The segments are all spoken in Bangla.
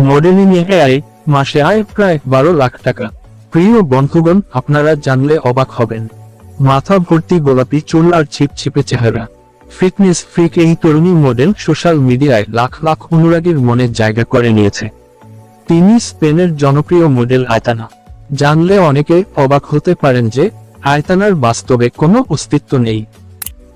মডেলিং এ আয় মাসে আয় প্রায় বারো লাখ টাকা। প্রিয় বন্ধুগণ, আপনারা জানলে অবাক হবেন। মাথা ভর্তি গোলাপি চুল আর ছিপছিপে চেহারা। ফিটনেস ফ্রিক এই তরুণী মডেল সোশ্যাল মিডিয়ায় লাখ লাখ অনুরাগীর মনে জায়গা করে নিয়েছে। তিনি স্পেনের জনপ্রিয় মডেল আয়তানা। জানলে অনেকে অবাক হতে পারেন যে আয়তানার বাস্তবে কোনো অস্তিত্ব নেই।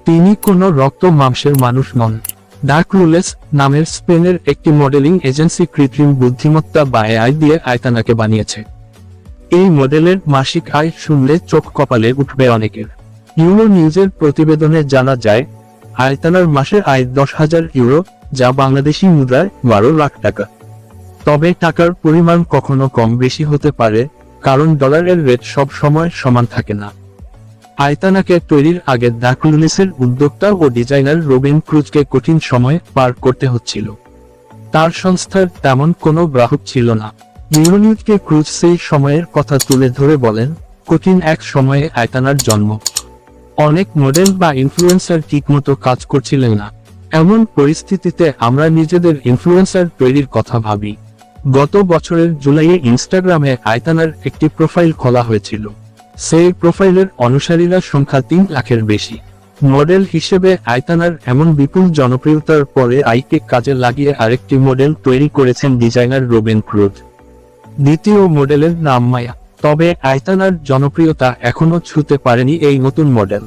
তিনি কোনো রক্ত মাংসের মানুষ নন। ডার্ক রুলেস নামের স্পেনের একটি মডেলিং এজেন্সি কৃত্রিম বুদ্ধিমত্তা বা এআই দিয়ে আয়তানাকে বানিয়েছে। এই মডেলের মাসিক আয় শুনলে চোখ কপালে উঠবে অনেকের। ইউরো নিউজের প্রতিবেদনে জানা যায়, আয়তানার মাসের আয় দশ হাজার ইউরো যা বাংলাদেশি মুদ্রায় বারো লাখ টাকা। তবে টাকার পরিমাণ কখনো কম বেশি হতে পারে, কারণ ডলারের রেট সব সময় সমান থাকে না। আয়তানাকে তৈরির আগে ডাকুলিসের উদ্যোক্তা ও ডিজাইনার রবিন ক্রুজকে কঠিন সময় পার করতে হচ্ছিল। তার সংস্থার তেমন কোনো গ্রাহক ছিল না। ইউরোনিউজকে ক্রুজ সেই সময়ের কথা তুলে ধরে বলেন, কঠিন এক সময়ে আয়তানার জন্ম। অনেক মডেল বা ইনফ্লুয়েন্সার ঠিকমতো কাজ করছিলেন না। এমন পরিস্থিতিতে আমরা নিজেদের ইনফ্লুয়েন্সার তৈরির কথা ভাবি। গত বছরের জুলাইয়ে ইনস্টাগ্রামে আয়তানার একটি প্রোফাইল খোলা হয়েছিল। সেই প্রোফাইলের অনুসারীরা সংখ্যা তিন লাখের বেশি। মডেল হিসেবে আয়তানার এমন বিপুল জনপ্রিয়তার পরে আইকে কাজে লাগিয়ে আরেকটি মডেল তৈরি করেছেন ডিজাইনার রোবেন ক্রুড দ্বিতীয় মডেলের নাম মায়া। তবে আয়তানার জনপ্রিয়তা এখনও ছুতে পারেনি এই নতুন মডেল।